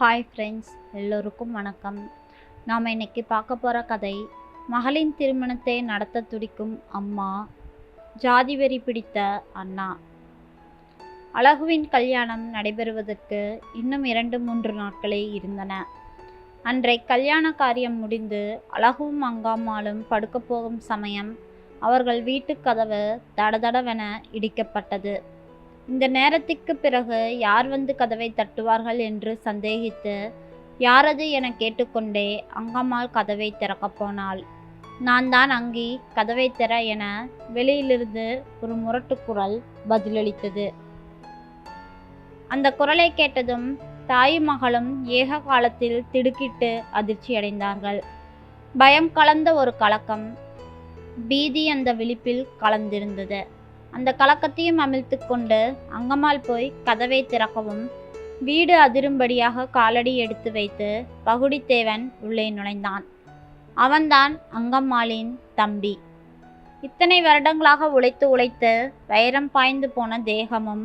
Hi friends எல்லோருக்கும் வணக்கம். நாம் இன்னைக்கு பார்க்க போகிற கதை மகளின் திருமணத்தை நடத்த துடிக்கும் அம்மா ஜாதி வெறி பிடித்த அண்ணா. அழகுவின் கல்யாணம் நடைபெறுவதற்கு இன்னும் இரண்டு மூன்று நாட்களே இருந்தன. அன்றை கல்யாண காரியம் முடிந்து அழகுவும் அங்காம்மாளும் படுக்கப் போகும் சமயம் அவர்கள் வீட்டுக் கதவு தடதடவென இடிக்கப்பட்டது. இந்த நேரத்திற்கு பிறகு யார் வந்து கதவை தட்டுவார்கள் என்று சந்தேகித்து யாரது என கேட்டுக்கொண்டே அங்கம்மாள் கதவை திறக்கப் போனாள். நான் தான் அங்கி கதவை திற என வெளியிலிருந்து ஒரு முரட்டு குரல் பதிலளித்தது. அந்த குரலை கேட்டதும் தாயும் மகளும் ஏக காலத்தில் திடுக்கிட்டு அதிர்ச்சியடைந்தார்கள் பயம் கலந்த ஒரு கலக்கம் பீதி அந்த விழிப்பில் கலந்திருந்தது. அந்த கலக்கத்தையும் அமிழ்த்து கொண்டு அங்கம்மாள் போய் கதவை திறக்கவும் வீடு அதிரும்படியாக காலடி எடுத்து வைத்து பகுடித்தேவன் உள்ளே நுழைந்தான். அவன்தான் அங்கம்மாளின் தம்பி. இத்தனை வருடங்களாக உழைத்து உழைத்து வைரம் பாய்ந்து போன தேகமும்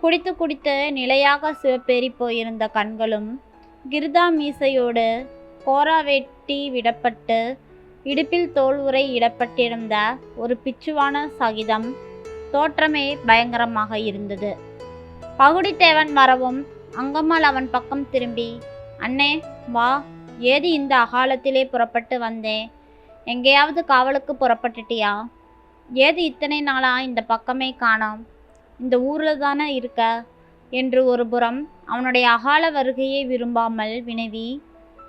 குடித்து குடித்து நிலையாக சிவப்பேறி போயிருந்த கண்களும் கிருதா மீசையோடு கோரா வெட்டி விடப்பட்டு இடுப்பில் தோல் உரை இடப்பட்டிருந்த ஒரு பிச்சுவான சகிதம் தோற்றமே பயங்கரமாக இருந்தது. பகுடித்தேவன் வரவும் அங்கம்மாள் அவன் பக்கம் திரும்பி அண்ணே வா. ஏது இந்த அகாலத்திலே புறப்பட்டு வந்தேன் எங்கேயாவது காவலுக்கு புறப்பட்டுட்டியா? ஏது இத்தனை நாளாக இந்த பக்கமே காணோம்? இந்த ஊரில் தானே இருக்க? என்று ஒரு புறம் அவனுடைய அகால வருகையை விரும்பாமல் வினவி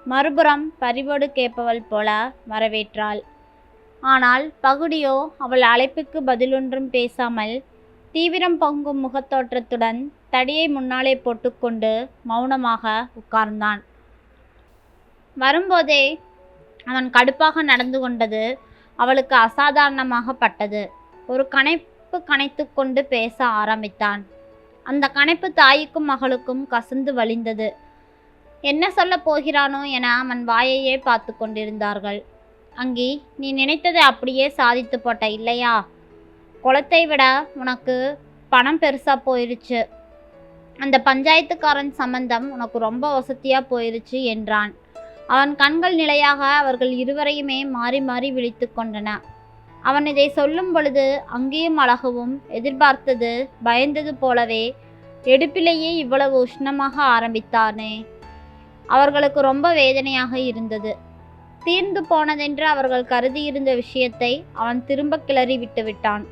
மறுபுறம் பரிவோடு கேட்பவள் போல வரவேற்றாள். ஆனால் பகுடியோ அவள் அழைப்புக்கு பதிலொன்றும் பேசாமல் தீவிரம் பொங்கும் முகத்தோற்றத்துடன் தடியை முன்னாலே போட்டுக்கொண்டு மௌனமாக உட்கார்ந்தான். வரும்போதே அவன் கடுப்பாக நடந்து கொண்டது அவளுக்கு அசாதாரணமாக பட்டது. ஒரு கணைப்பு கணைத்து கொண்டு பேச ஆரம்பித்தான். அந்த கணைப்பு தாய்க்கும் மகளுக்கும் கசந்து வழிந்தது. என்ன சொல்லப் போகிறானோ என அவன் வாயையே பார்த்து கொண்டிருந்தார்கள். அங்கி நீ நினைத்ததை அப்படியே சாதித்து போட்ட இல்லையா? குளத்தை விட உனக்கு பணம் பெருசாக போயிருச்சு. அந்த பஞ்சாயத்துக்காரன் சம்பந்தம் உனக்கு ரொம்ப வசதியாக போயிருச்சு என்றான். அவன் கண்கள் நிலையாக அவர்கள் இருவரையுமே மாறி மாறி விழித்து கொண்டன. அவன் இதை சொல்லும் பொழுது அங்கேயும் அழகவும் எதிர்பார்த்தது பயந்தது போலவே எடுப்பிலேயே இவ்வளவு உஷ்ணமாக ஆரம்பித்தானே. அவர்களுக்கு ரொம்ப வேதனையாக இருந்தது. தீர்ந்து போனதென்று அவர்கள் கருதியிருந்த விஷயத்தை அவன் திரும்ப கிளறி விட்டு விட்டான்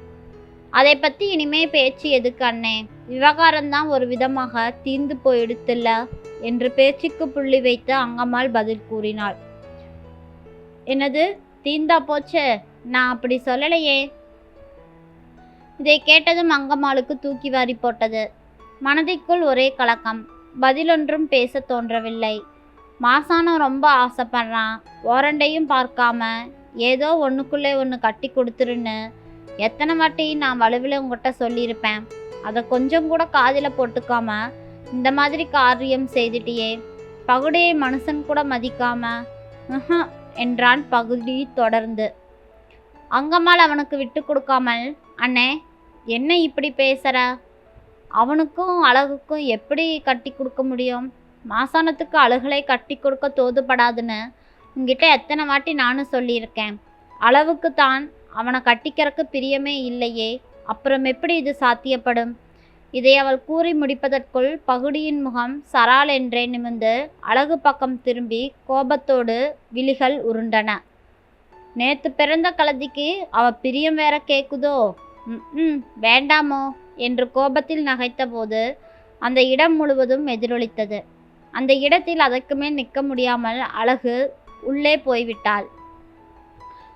அதை பற்றி இனிமே பேச்சு எதுக்கு அண்ணே? விவகாரம்தான் ஒரு விதமாக தீர்ந்து போயிடுத்துல்ல என்று பேச்சுக்கு புள்ளி வைத்து அங்கம்மாள் பதில் கூறினாள். என்னது? தீந்தா போச்சு? நான் அப்படி சொல்லலையே. இதை கேட்டதும் அங்கம்மாளுக்கு தூக்கி வாரி போட்டது. மனதிற்குள் ஒரே கலக்கம். பதிலொன்றும் பேச தோன்றவில்லை. மாசானம் ரொம்ப ஆசைப்படுறான். ஓரண்டையும் பார்க்காம ஏதோ ஒன்றுக்குள்ளே ஒன்று கட்டி கொடுத்துருன்னு எத்தனை வாட்டி நான் வலுவில் உங்ககிட்ட சொல்லியிருப்பேன். அதை கொஞ்சம் கூட காதில் போட்டுக்காம இந்த மாதிரி காரியம் செய்துட்டியே. பகுடியை மனுஷன் கூட மதிக்காம என்றான் பகுடி தொடர்ந்து. அங்கம்மாள் அவனுக்கு விட்டு கொடுக்காமல் அண்ணே என்ன இப்படி பேசுகிற அவனுக்கும் அழகுக்கும் எப்படி கட்டி கொடுக்க முடியும்? மாசானத்துக்கு அழுகலை கட்டி கொடுக்க தோதுபடாதுன்னு உங்ககிட்ட எத்தனை வாட்டி நானும் சொல்லியிருக்கேன். அளவுக்கு தான் அவனை கட்டிக்கிறக்கு பிரியமே இல்லையே. அப்புறம் எப்படி இது சாத்தியப்படும்? இதை அவள் கூறி முடிப்பதற்குள் பகுடியின் முகம் சரால் என்றே நிமிர்ந்து அழகு பக்கம் திரும்பி கோபத்தோடு விழிகள் உருண்டன. நேத்து பிறந்த கலதிக்கு அவ பிரியம் வேற கேக்குதோ? ம் வேண்டாமோ? என்று கோபத்தில் நகைத்தபோது அந்த இடம் முழுவதும் எதிரொலித்தது. அந்த இடத்தில் அதற்கு மேல் நிற்க முடியாமல் அழகு உள்ளே போய்விட்டாள்.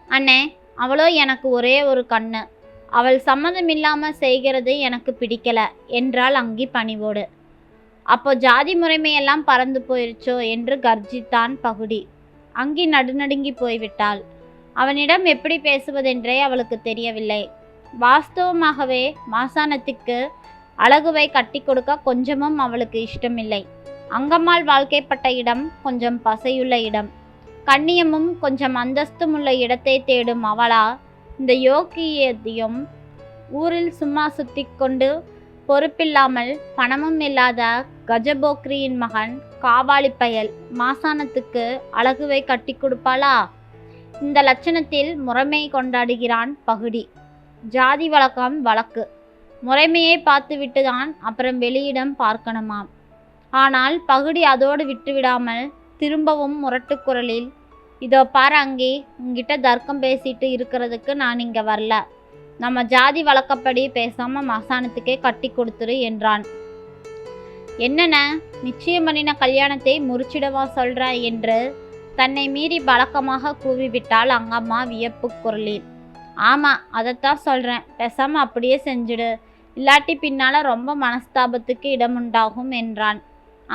அண்ணே அவளோ எனக்கு ஒரே ஒரு கண்ணு. அவள் சம்மதமில்லாமல் செய்கிறது எனக்கு பிடிக்கல என்றாள் அங்கி பணிவோடு. அப்போ ஜாதி முறைமையெல்லாம் பறந்து போயிருச்சோ? என்று கர்ஜித்தான் பகுடி அங்கி நடுநடுங்கி போய்விட்டாள். அவனிடம் எப்படி பேசுவதென்றே அவளுக்கு தெரியவில்லை. வாஸ்தவமாகவே மாசானத்துக்கு அழகுவை கட்டி கொடுக்க கொஞ்சமும் அவளுக்கு இஷ்டமில்லை. அங்கம்மாள் வாழ்க்கைப்பட்ட இடம் கொஞ்சம் பசையுள்ள இடம். கண்ணியமும் கொஞ்சம் அந்தஸ்தும் உள்ள இடத்தை தேடும் அவளா இந்த யோக்கியத்தையும் ஊரில் சும்மா சுத்தி கொண்டு பொறுப்பில்லாமல் பணமும் இல்லாத கஜபோக்ரியின் மகன் காவாளி பயல் மாசானத்துக்கு அழகுவை கட்டி கொடுப்பாளா? இந்த லட்சணத்தில் முறைமை கொண்டாடுகிறான் பகுடி. ஜாதி வழக்கம் வழக்கு. முறைமையை பார்த்துவிட்டு தான் அப்புறம் வெளியிடம் பார்க்கணுமாம். ஆனால் பகுடி அதோடு விட்டுவிடாமல் திரும்பவும் முரட்டு குரலில் இதோ பாரு அங்கே உங்ககிட்ட தர்க்கம் பேசிட்டு இருக்கிறதுக்கு நான் இங்கே வரல. நம்ம ஜாதி வழக்கப்படி பேசாமல் மசானத்துக்கே கட்டி கொடுத்துரு என்றான். என்னண்ண நிச்சயம் பண்ணின கல்யாணத்தை முறிச்சிடவா சொல்கிற என்று தன்னை மீறி பழக்கமாக கூவிவிட்டாள் அங்கம்மா வியப்பு குரலில். ஆமாம் அதைத்தான் சொல்கிறேன் பேசாமல் அப்படியே செஞ்சுடு. இல்லாட்டி பின்னால் ரொம்ப மனஸ்தாபத்துக்கு இடமுண்டாகும் என்றான்.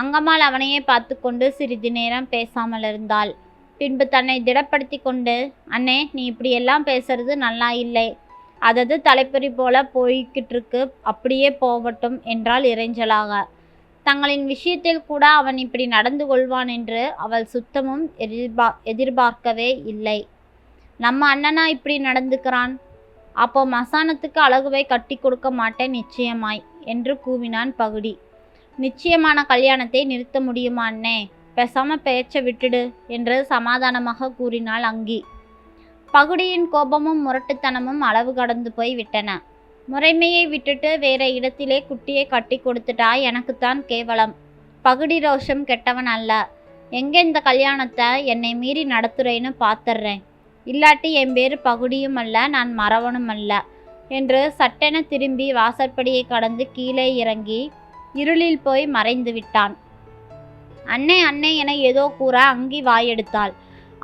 அங்கம்மாள் அவனையே பார்த்து கொண்டு சிறிது நேரம் பேசாமல் இருந்தாள். பின்பு தன்னை திடப்படுத்தி கொண்டு அண்ணே நீ இப்படியெல்லாம் பேசுறது நல்லா இல்லை. அதது தலைப்பறி போல போய்கிட்டு இருக்கு அப்படியே போகட்டும் என்றாள் இறைஞ்சலாக. தங்களின் விஷயத்தில் கூட அவன் இப்படி நடந்து கொள்வான் என்று அவள் சுத்தமும் எதிர்பார் எதிர்பார்க்கவே இல்லை. நம்ம அண்ணனா இப்படி நடந்துக்கிறான்? அப்போ மசானத்துக்கு அழகுவை கட்டி கொடுக்க மாட்டேன் நிச்சயமாய் என்று கூவினான் பகுடி. நிச்சயமான கல்யாணத்தை நிறுத்த முடியுமா அண்ணே? பேச்சை விட்டுடு என்று சமாதானமாக கூறினாள் அங்கி. பகுடியின் கோபமும் முரட்டுத்தனமும் அளவு கடந்து போய் விட்டன. முறைமையை விட்டுட்டு வேற இடத்திலே குட்டியை கட்டி கொடுத்துட்டா எனக்குத்தான் கேவலம். பகுடி ரோஷம் கெட்டவன் அல்ல. எங்கே இந்த கல்யாணத்தை என்னை மீறி நடத்துறேன்னு பார்த்துடுறேன் இல்லாட்டி என் பேர் பகுடியும் அல்ல நான் மறவனும் அல்ல என்று சட்டென திரும்பி வாசற்படியை கடந்து கீழே இறங்கி இருளில் போய் மறைந்து விட்டான். அண்ணே அண்ணே என ஏதோ கூற அங்கி வாயெடுத்தாள்.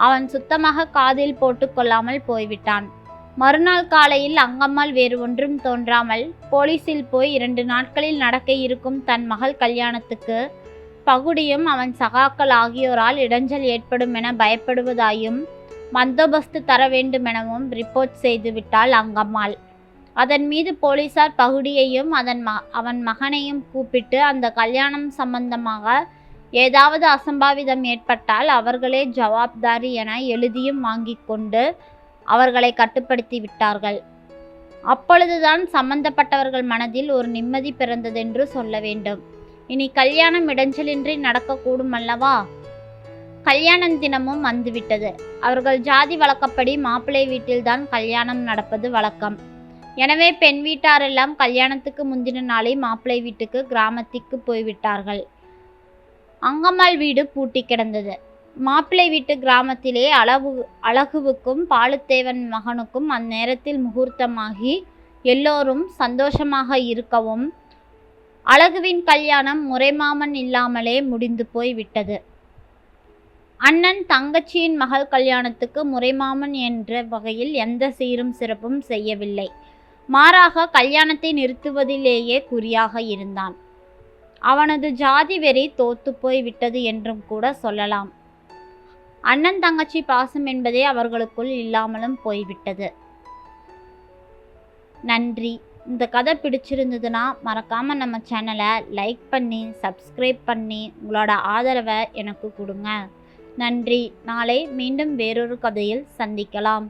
அவன் சுத்தமாக காதில் போட்டுக்கொள்ளாமல் போய்விட்டான். மறுநாள் காலையில் அங்கம்மாள் வேறு ஒன்றும் தோன்றாமல் போலீஸில் போய் இரண்டு நாட்களில் நடக்க இருக்கும் தன் மகள் கல்யாணத்துக்கு பகுடியும் அவன் சகாக்கள் ஆகியோரால் இடைஞ்சல் ஏற்படும் என பயப்படுவதாயும் பந்தோபஸ்து தர வேண்டுமெனவும் ரிப்போர்ட் செய்து விட்டாள் அங்கம்மாள். அதன் மீது போலீசார் பகுடியையும் அதன் ம அவன் மகனையும் கூப்பிட்டு அந்த கல்யாணம் சம்பந்தமாக ஏதாவது அசம்பாவிதம் ஏற்பட்டால் அவர்களே ஜவாப்தாரி என எழுதியும் வாங்கி கொண்டு அவர்களை கட்டுப்படுத்தி விட்டார்கள். அப்பொழுதுதான் சம்பந்தப்பட்டவர்கள் மனதில் ஒரு நிம்மதி பிறந்ததென்று சொல்ல வேண்டும். இனி கல்யாணம் இடைஞ்சலின்றி நடக்கக்கூடும் அல்லவா? கல்யாணம் தினமும் வந்துவிட்டது. அவர்கள் ஜாதி வழக்கப்படி மாப்பிள்ளை வீட்டில்தான் கல்யாணம் நடப்பது வழக்கம். எனவே பெண் வீட்டாரெல்லாம் கல்யாணத்துக்கு முந்தின நாளே மாப்பிள்ளை வீட்டுக்கு கிராமத்திற்கு போய்விட்டார்கள். அங்கம்மாள் வீடு பூட்டி கிடந்தது. மாப்பிள்ளை வீட்டு கிராமத்திலே அளவு அழகுவுக்கும் பாலுத்தேவன் மகனுக்கும் அந்நேரத்தில் முகூர்த்தமாகி எல்லோரும் சந்தோஷமாக இருக்கவும் அழகுவின் கல்யாணம் முறைமாமன் இல்லாமலே முடிந்து போய் விட்டது அண்ணன் தங்கச்சியின் மகள் கல்யாணத்துக்கு முறைமாமன் என்ற வகையில் எந்த சீரும் சிறப்பும் செய்யவில்லை. மாறாக கல்யாணத்தை நிறுத்துவதிலேயே குறியாக இருந்தான். அவனது ஜாதி வெறி தோத்து போய் விட்டது என்றும் கூட சொல்லலாம். அண்ணன் தங்கச்சி பாசம் என்பதே அவர்களுக்குள் இல்லாமலும் போய்விட்டது நன்றி. இந்த கதை பிடிச்சிருந்ததுன்னா மறக்காமல் நம்ம சேனலை லைக் பண்ணி சப்ஸ்கிரைப் பண்ணி உங்களோட ஆதரவை எனக்கு கொடுங்க. நன்றி. நாளை மீண்டும் வேறொரு கதையில் சந்திக்கலாம்.